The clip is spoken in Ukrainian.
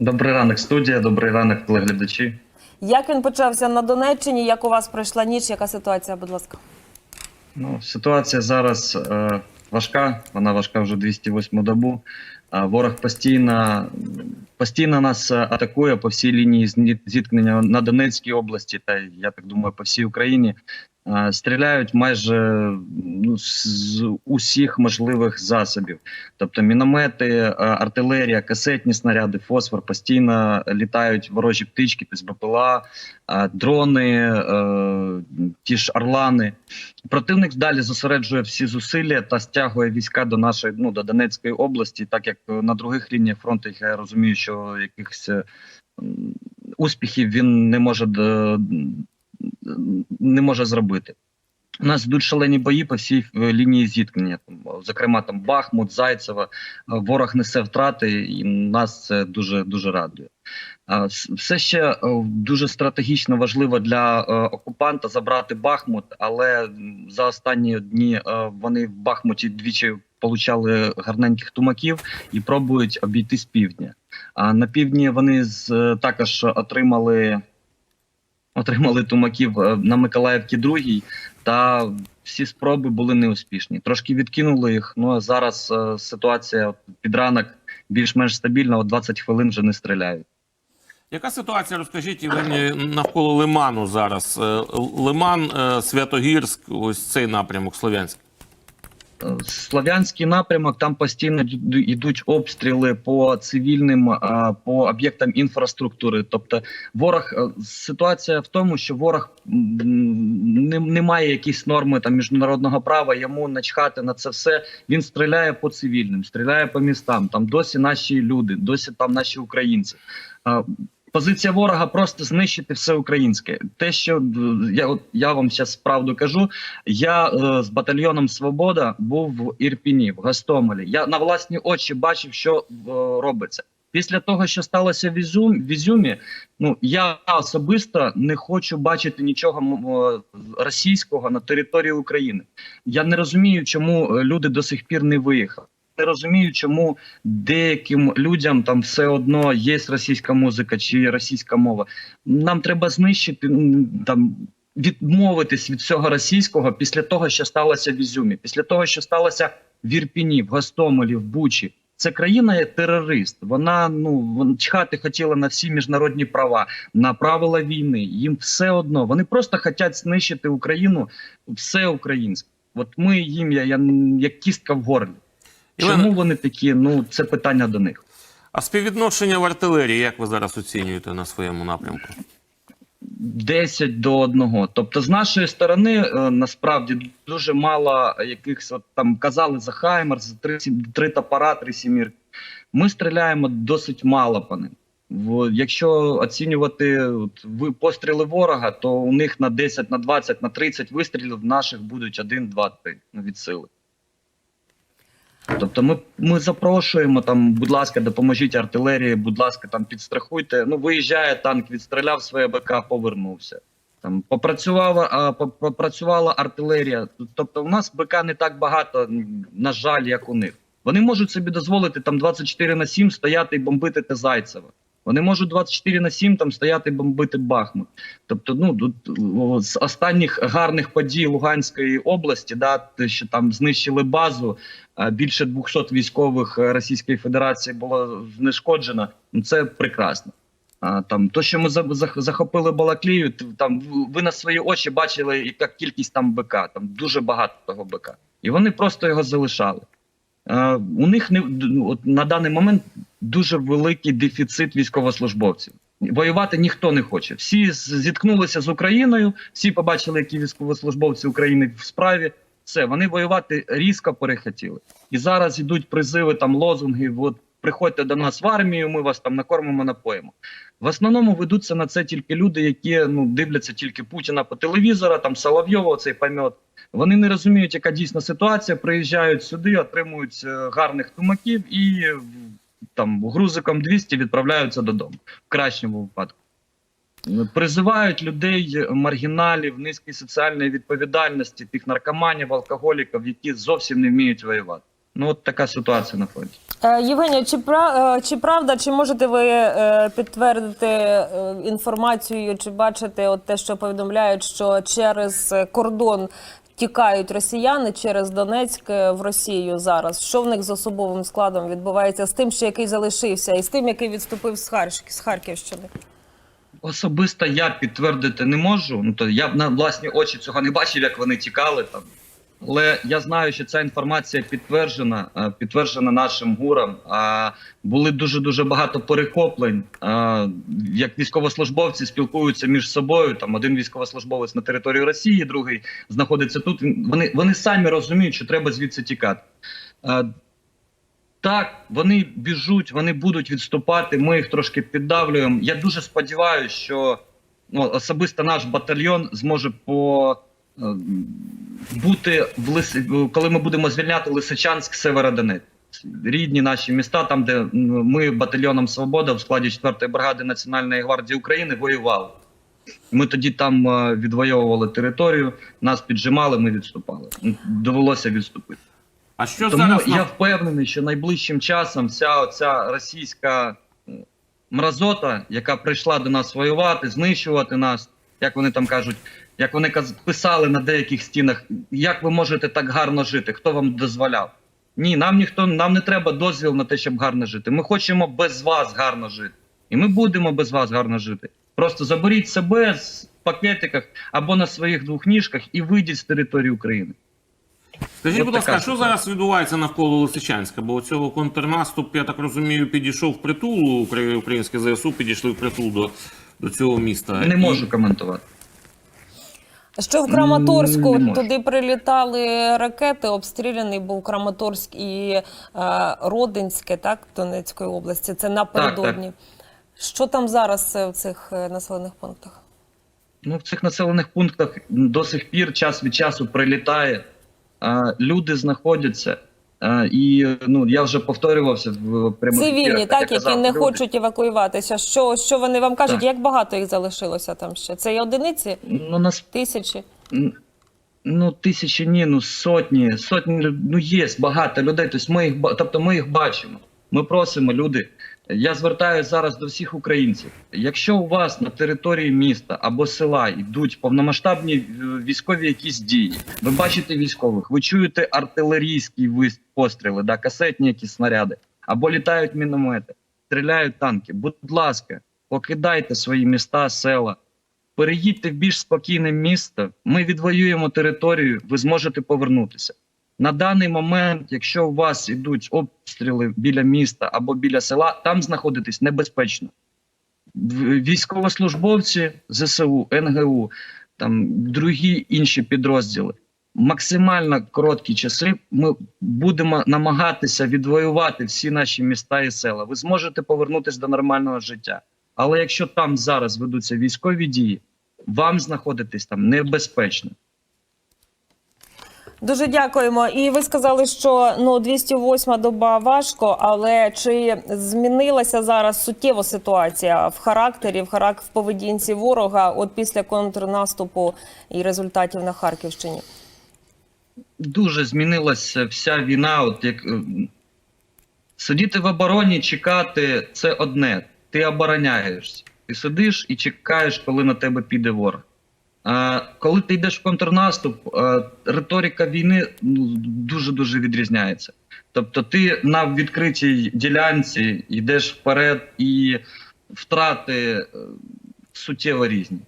Добрий ранок, студія, добрий ранок, телеглядачі. Як він почався на Донеччині? Як у вас пройшла ніч? Яка ситуація, будь ласка? Ну, ситуація зараз е, важка, вона важка вже 208 добу. Е, ворог постійно, постійно нас е, атакує по всій лінії зіткнення на Донецькій області, та я так думаю, по всій Україні. Е, стріляють майже ну, з усіх можливих засобів. Тобто міномети, е, артилерія, касетні снаряди, фосфор постійно літають ворожі птички, тобто БПЛА, е, дрони, ті ж орлани. Противник далі зосереджує всі зусилля та стягує війська до нашої ну до Донецької області, так як на других лініях фронту я розумію, що якихось успіхів він не може не може зробити. У нас йдуть шалені бої по всій е, лінії зіткнення. Зокрема, там Бахмут, Зайцева. Е, Ворог несе втрати, і нас це дуже дуже радує. Все ще е, дуже стратегічно важливо для е, окупанта забрати Бахмут, але за останні дні е, вони в Бахмуті двічі получали гарненьких тумаків і пробують обійти з півдня. А на півдні вони е, також отримали, отримали тумаків е, на Миколаївці другій, та всі спроби були неуспішні. Трошки відкинули їх. Ну а зараз е, ситуація під ранок більш-менш стабільна, от 20 хвилин вже не стріляють. Яка ситуація, розкажіть Євгеній, навколо Лиману зараз? Е, Лиман, Святогірськ, ось цей напрямок Слов'янськ. Е, Слов'янський напрямок там постійно йду- йдуть обстріли по цивільним по об'єктам інфраструктури. Тобто, ворог е, ситуація в тому, що ворог не, не має якісь норми там міжнародного права. Йому начхати на це все. Він стріляє по цивільним, стріляє по містам. Там досі наші люди, досі там наші українці. Позиція ворога просто знищити все українське. Те, що я от я вам зараз правду кажу. Я е, з батальйоном Свобода був в Ірпіні, в Гостомелі. Я на власні очі бачив, що е, робиться. Після того, що сталося в Ізюм, в Ізюмі, ну я особисто не хочу бачити нічого е, російського на території України. Я не розумію, чому е, люди до сих пір не виїхали. Не розумію, чому деяким людям там все одно є російська музика чи російська мова. Нам треба знищити там відмовитись від всього російського після того, що сталося в Ізюмі, після того, що сталося в Ірпіні, в Гостомелі, в Бучі. Це країна є терорист. Вона ну чхати хотіла на всі міжнародні права, на правила війни. Їм все одно. Вони просто хочуть знищити Україну, все українське. От ми їм я, я як кістка в горлі. Чому вони такі? Ну це питання до них. А співвідношення в артилерії, як ви зараз оцінюєте на своєму напрямку? 10 до 1. Тобто, з нашої сторони е, насправді дуже мало якихось там казали за Хаймер, за три, три топора, три сімірки. Ми стріляємо досить мало по ним. Якщо оцінювати от, ви постріли ворога, то у них на 10, на 20, на 30 вистрілів наших будуть 1, 2, 3 ну, від сили. Тобто ми, ми запрошуємо там, будь ласка, допоможіть артилерії, будь ласка, там підстрахуйте. Ну, виїжджає танк, відстріляв своє БК, повернувся. Там попрацювала, попрацювала артилерія. Тобто, у нас БК не так багато, на жаль, як у них. Вони можуть собі дозволити там 24 на 7 стояти і бомбити те Зайцево. Вони можуть 24 на 7 там стояти бомбити Бахмут. Тобто, ну тут з останніх гарних подій Луганської області, да, що там знищили базу, більше 200 військових Російської Федерації було знешкоджено. Ну це прекрасно. А там то, що ми захопили Балаклію, там ви на свої очі бачили, яка кількість там БК, там дуже багато того БК, і вони просто його залишали. У них не ну, от на даний момент дуже великий дефіцит військовослужбовців. Воювати ніхто не хоче. Всі зіткнулися з Україною, всі побачили, які військовослужбовці України в справі. Все, вони воювати різко перехотіли. І зараз йдуть призиви, там лозунги. От приходьте до нас в армію, ми вас там накормимо, напоїмо. В основному ведуться на це тільки люди, які ну дивляться тільки Путіна по телевізору, там Соловйова, цей пам'ят. Вони не розуміють, яка дійсна ситуація. Приїжджають сюди, отримують е, гарних тумаків і там грузиком 200 відправляються додому в кращому випадку. Призивають людей, маргіналів, низької соціальної відповідальності, тих наркоманів, алкоголіків, які зовсім не вміють воювати. Ну от така ситуація на фронті. Е, Євгенія, чи, пра- е, чи правда, чи можете ви е, підтвердити інформацію, чи бачите от те, що повідомляють, що через кордон тікають росіяни через Донецьк е, в Росію зараз? Що в них з особовим складом відбувається з тим, що який залишився, і з тим, який відступив з, Харш... з Харківщини? Особисто я підтвердити не можу. Ну то я на власні очі цього не бачив, як вони тікали там. Але я знаю, що ця інформація підтверджена, е, підтверджена нашим гурам. Були дуже дуже багато перехоплень. е, Як військовослужбовці спілкуються між собою. Там один військовослужбовець на території Росії, другий знаходиться тут. Вони вони самі розуміють, що треба звідси тікати. Е, Так, вони біжуть, вони будуть відступати. Ми їх трошки піддавлюємо. Я дуже сподіваюся, що ну, особисто наш батальйон зможе по бути в Лис... коли ми будемо звільняти Лисичанськ, Северодонець. Рідні наші міста, там, де ми батальйоном Свобода в складі 4-ї бригади Національної гвардії України воювали. Ми тоді там е, відвоювали територію, нас піджимали, ми відступали. Довелося відступити. А що Тому зараз я впевнений, що найближчим часом вся оця російська мразота, яка прийшла до нас воювати, знищувати нас, як вони там кажуть, як вони писали на деяких стінах, як ви можете так гарно жити? Хто вам дозволяв? Ні, нам ніхто нам не треба дозвіл на те, щоб гарно жити. Ми хочемо без вас гарно жити, і ми будемо без вас гарно жити. Просто заберіть себе з пакетиках або на своїх двох ніжках і вийдіть з території України. Скажіть, От будь ласка, що зараз відбувається навколо Лисичанська? Бо цього контрнаступ, я так розумію, підійшов в притул. Українське ЗСУ підійшли в притул до, до цього міста. Не І- можу коментувати. Що в Краматорську Не туди прилітали ракети, обстріляний був Краматорськ і е, Родинське, так, Донецької області. Це напередодні. Що там зараз е, в цих е, населених пунктах? Ну, в цих населених пунктах до сих пір час від часу прилітає, люди знаходяться. І ну я вже повторювався в прямих Цивільні, ефірах, так, які казав, не люди- хочуть евакуюватися. Що, що вони вам кажуть? Так. Як багато їх залишилося там ще? Це і одиниці, Ну нас тисячі? ну тисячі, ні, ну сотні, сотні ну є багато людей. Тобто ми їх тобто ми їх бачимо. Ми просимо люди. Я звертаюся зараз до всіх українців. Якщо у вас на території міста або села йдуть повномасштабні е, військові якісь дії, ви бачите військових, ви чуєте артилерійські постріли, да, касетні якісь снаряди, або літають міномети, стріляють танки. Будь ласка, покидайте свої міста, села, переїдьте в більш спокійне місто. Ми відвоюємо територію, ви зможете повернутися. На даний момент, якщо у вас ідуть обстріли біля міста або біля села, там знаходитись небезпечно. Військовослужбовці ЗСУ, НГУ, там другі інші підрозділи. Максимально короткі часи ми будемо намагатися відвоювати всі наші міста і села. Ви зможете повернутися до нормального життя. Але якщо там зараз ведуться військові дії, вам знаходитись там небезпечно. Дуже дякуємо. І ви сказали, що ну 208 доба важко, але чи змінилася зараз суттєво ситуація в характері, в харак в поведінці ворога от після контрнаступу і результатів на Харківщині? дуже змінилася вся війна. От як е, сидіти в обороні, чекати це одне. Ти обороняєшся. Ти сидиш і чекаєш, коли на тебе піде ворог. Коли ти йдеш в контрнаступ, риторика війни ну, дуже дуже відрізняється. Тобто, ти на відкритій ділянці йдеш вперед, і втрати е, суттєво різні.